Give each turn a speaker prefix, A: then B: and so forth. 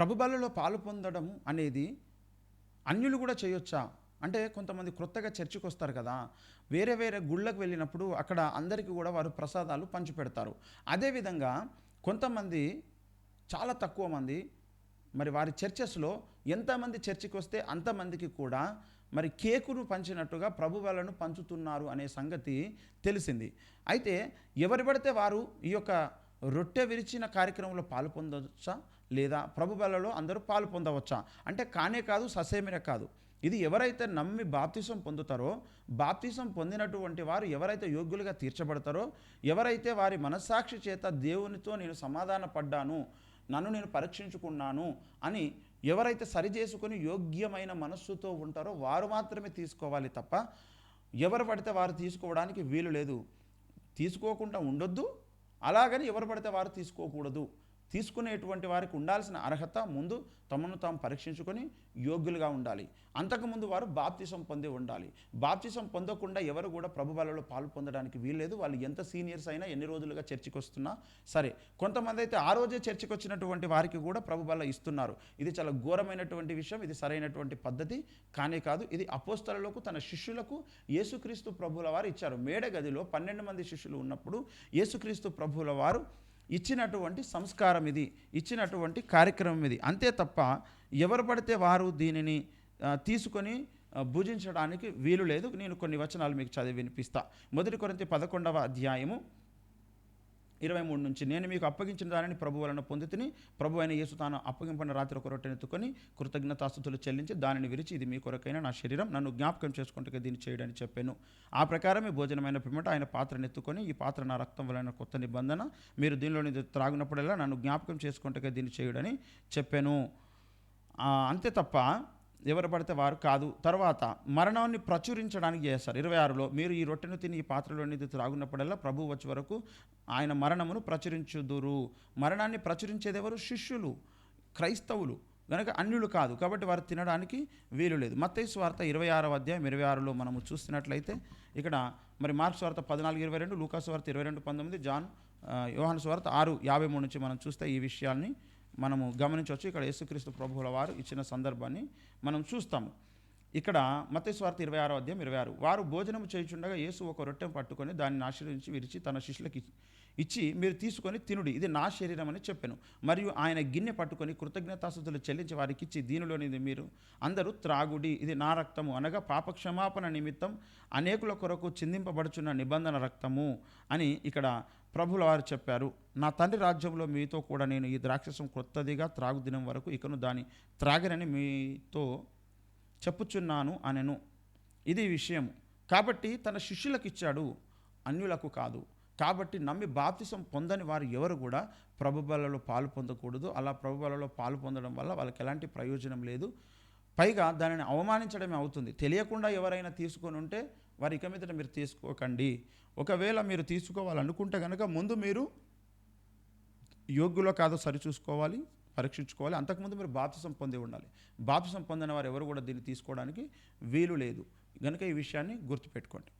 A: ప్రభుబలలో పాలు పొందడం అనేది అన్యులు కూడా చేయొచ్చా? అంటే కొంతమంది క్రొత్తగా చర్చికి వస్తారు కదా వేరే వేరే గుళ్ళకు వెళ్ళినప్పుడు అక్కడ అందరికీ కూడా వారు ప్రసాదాలు పంచిపెడతారు అదేవిధంగా కొంతమంది చాలా తక్కువ మంది మరి వారి చర్చెస్లో ఎంతమంది చర్చికి వస్తే అంతమందికి కూడా మరి కేకును పంచినట్టుగా ప్రభు పంచుతున్నారు అనే సంగతి తెలిసింది. అయితే ఎవరు పడితే వారు ఈ యొక్క రొట్టె విరిచిన కార్యక్రమంలో పాలు పొందవచ్చా లేదా ప్రభు బలలో అందరూ పాలు పొందవచ్చా? అంటే కానే కాదు ససేమిరే కాదు. ఇది ఎవరైతే నమ్మి బాప్తిసం పొందుతారో బాప్తిసం పొందినటువంటి వారు ఎవరైతే యోగ్యులుగా తీర్చబడతారో ఎవరైతే వారి మనస్సాక్షి చేత దేవునితో నేను సమాధాన పడ్డాను నన్ను నేను పరీక్షించుకున్నాను అని ఎవరైతే సరిచేసుకొని యోగ్యమైన మనస్సుతో ఉంటారో వారు మాత్రమే తీసుకోవాలి తప్ప ఎవరు పడితే వారు తీసుకోవడానికి వీలు లేదు. తీసుకోకుండా ఉండొద్దు అలాగని ఎవరు పడితే వారు తీసుకోకూడదు. తీసుకునేటువంటి వారికి ఉండాల్సిన అర్హత ముందు తమను తాము పరీక్షించుకొని యోగ్యులుగా ఉండాలి. అంతకుముందు వారు బాప్తిసం పొంది ఉండాలి. బాప్తిసం పొందకుండా ఎవరు కూడా ప్రభు బలలో పాలు పొందడానికి వీల్లేదు. వాళ్ళు ఎంత సీనియర్స్ అయినా ఎన్ని రోజులుగా చర్చికి వస్తున్నా సరే. కొంతమంది అయితే ఆ రోజే చర్చికి వచ్చినటువంటి వారికి కూడా ప్రభు బల ఇస్తున్నారు. ఇది చాలా ఘోరమైనటువంటి విషయం. ఇది సరైనటువంటి పద్ధతి కానే కాదు. ఇది అపోస్తలకు తన శిష్యులకు యేసుక్రీస్తు ప్రభుల వారు ఇచ్చారు. మేడ గదిలో పన్నెండు మంది శిష్యులు ఉన్నప్పుడు యేసుక్రీస్తు ప్రభుల వారు ఇచ్చినటువంటి సంస్కారం ఇది ఇచ్చినటువంటి కార్యక్రమం ఇది. అంతే తప్ప ఎవరు పడితే వారు దీనిని తీసుకొని భుజించడానికి వీలు లేదు. నేను కొన్ని వచనాలు మీకు చదివి వినిపిస్తా. మొదటి కొరింథీ పదకొండవ అధ్యాయము. ఇరవై మూడు నుంచి నేను మీకు అప్పగించిన దానిని ప్రభు వలన పొందితిని ప్రభు అయిన యేసు తాను అప్పగింపడిన రాత్రి ఒక రొట్టెనెత్తుకొని కృతజ్ఞతాస్తుతులు చెల్లించి దానిని విరిచి ఇది మీ కొరకైన నా శరీరం నన్ను జ్ఞాపకం చేసుకుంటే దీన్ని చేయడని చెప్పాను. ఆ ప్రకారమే భోజనమైన పిమ్మట ఆయన పాత్రను ఎత్తుకొని ఈ పాత్ర నా రక్తం వలన కొత్త నిబంధన మీరు దీనిలోని త్రాగినప్పుడల్లా నన్ను జ్ఞాపకం చేసుకుంటే దీన్ని చేయడని చెప్పాను. అంతే తప్ప ఎవరు పడితే వారు కాదు. తర్వాత మరణాన్ని ప్రచురించడానికి చేస్తారు ఇరవై ఆరులో మీరు ఈ రొట్టెను తిని ఈ పాత్రలోని త్రాగున్నప్పుడల్లా ప్రభు వచ్చే వరకు ఆయన మరణమును ప్రచురించుదురు. మరణాన్ని ప్రచురించేదెవరు శిష్యులు క్రైస్తవులు. కనుక అన్యులు కాదు. కాబట్టి వారు తినడానికి వీలు లేదు. మత్తయి స్వార్థ ఇరవై ఆరో అధ్యాయం ఇరవై ఆరులో మనము చూస్తున్నట్లయితే ఇక్కడ మరి మార్క్స్ వార్త పద్నాలుగు ఇరవై రెండు లూకాస్ వార్త ఇరవై రెండు పంతొమ్మిది జాన్ ఆ, యోహాను స్వార్త ఆరు యాభై మూడు నుంచి మనం చూస్తే ఈ విషయాల్ని మనము గమనించవచ్చు. ఇక్కడ యేసుక్రీస్తు ప్రభువుల వారు ఇచ్చిన సందర్భాన్ని మనం చూస్తాము. ఇక్కడ మత్తయి ఇరవై ఆరో అధ్యాయం ఇరవై ఆరు. వారు భోజనం చేయుచుండగా యేసు ఒక రొట్టెను పట్టుకొని దాన్ని ఆశీర్వించి విరిచి తన శిష్యులకి ఇచ్చి- మీరు తీసుకొని తినుడి. ఇది నా శరీరం అని చెప్పాను. మరియు ఆయన గిన్నె పట్టుకొని కృతజ్ఞతాస్థుతులు చెల్లించి వారికి ఇచ్చి దీనిలోనిది మీరు అందరూ త్రాగుడి. ఇది నా రక్తము. అనగా పాప క్షమాపణ నిమిత్తం అనేకుల కొరకు చిందింపబడుచున్న నిబంధన రక్తము అని ఇక్కడ ప్రభుల వారు చెప్పారు. నా తండ్రి రాజ్యంలో మీతో కూడా నేను ఈ ద్రాక్షసం క్రొత్తదిగా త్రాగు దినం వరకు ఇకను దాని త్రాగినని మీతో చెప్పుచున్నాను అనెను. ఇది విషయం కాబట్టి తన శిష్యులకు ఇచ్చాడు అన్యులకు కాదు. కాబట్టి నమ్మి బాప్తిసం పొందని వారు ఎవరు కూడా ప్రభుబలలో పాలు పొందకూడదు. అలా ప్రభుబలలో పాలు పొందడం వల్ల వాళ్ళకి ఎలాంటి ప్రయోజనం లేదు. పైగా దానిని అవమానించడమే అవుతుంది. తెలియకుండా ఎవరైనా తీసుకొని ఉంటే వారి ఇక మీదట మీరు తీసుకోకండి. ఒకవేళ మీరు తీసుకోవాలనుకుంటే కనుక ముందు మీరు యోగ్యులో కాదో సరిచూసుకోవాలి పరీక్షించుకోవాలి. అంతకుముందు మీరు బాప్తిసం పొంది ఉండాలి. బాప్తిసం పొందిన వారు ఎవరు కూడా దీన్ని తీసుకోవడానికి వీలు లేదు. కనుక ఈ విషయాన్ని గుర్తుపెట్టుకోండి.